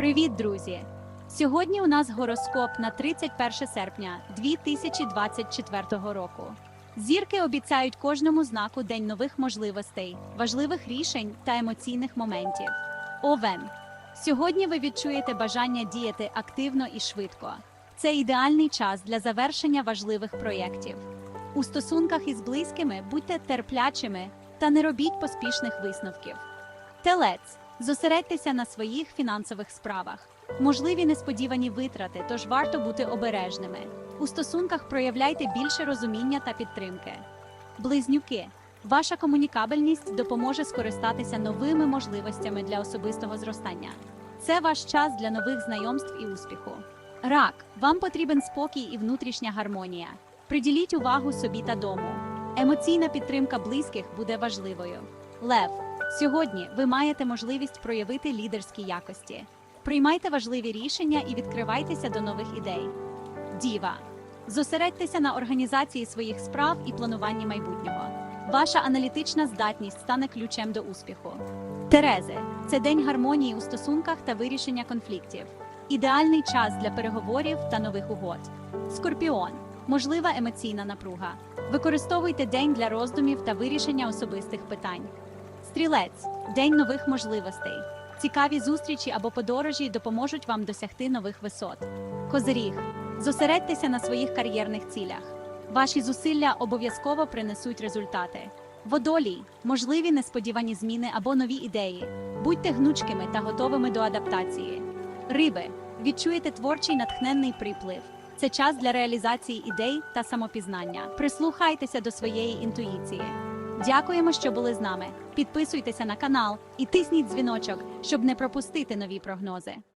Привіт, друзі! Сьогодні у нас гороскоп на 31 серпня 2024 року. Зірки обіцяють кожному знаку день нових можливостей, важливих рішень та емоційних моментів. Овен. Сьогодні ви відчуєте бажання діяти активно і швидко. Це ідеальний час для завершення важливих проєктів. У стосунках із близькими будьте терплячими та не робіть поспішних висновків. Телець. Зосередьтеся на своїх фінансових справах. Можливі несподівані витрати, тож варто бути обережними. У стосунках проявляйте більше розуміння та підтримки. Близнюки. Ваша комунікабельність допоможе скористатися новими можливостями для особистого зростання. Це ваш час для нових знайомств і успіху. Рак. Вам потрібен спокій і внутрішня гармонія. Приділіть увагу собі та дому. Емоційна підтримка близьких буде важливою. Лев. Сьогодні ви маєте можливість проявити лідерські якості. Приймайте важливі рішення і відкривайтеся до нових ідей. Діва. Зосередьтеся на організації своїх справ і плануванні майбутнього. Ваша аналітична здатність стане ключем до успіху. Терези це день гармонії у стосунках та вирішення конфліктів. Ідеальний час для переговорів та нових угод. Скорпіон можлива емоційна напруга. Використовуйте день для роздумів та вирішення особистих питань. Стрілець день нових можливостей. Цікаві зустрічі або подорожі допоможуть вам досягти нових висот. Козиріг зосередьтеся на своїх кар'єрних цілях. Ваші зусилля обов'язково принесуть результати. Водолій можливі несподівані зміни або нові ідеї. Будьте гнучкими та готовими до адаптації. Риби відчуєте творчий натхненний приплив. Це час для реалізації ідей та самопізнання. Прислухайтеся до своєї інтуїції. Дякуємо, що були з нами. Підписуйтеся на канал і тисніть дзвіночок, щоб не пропустити нові прогнози.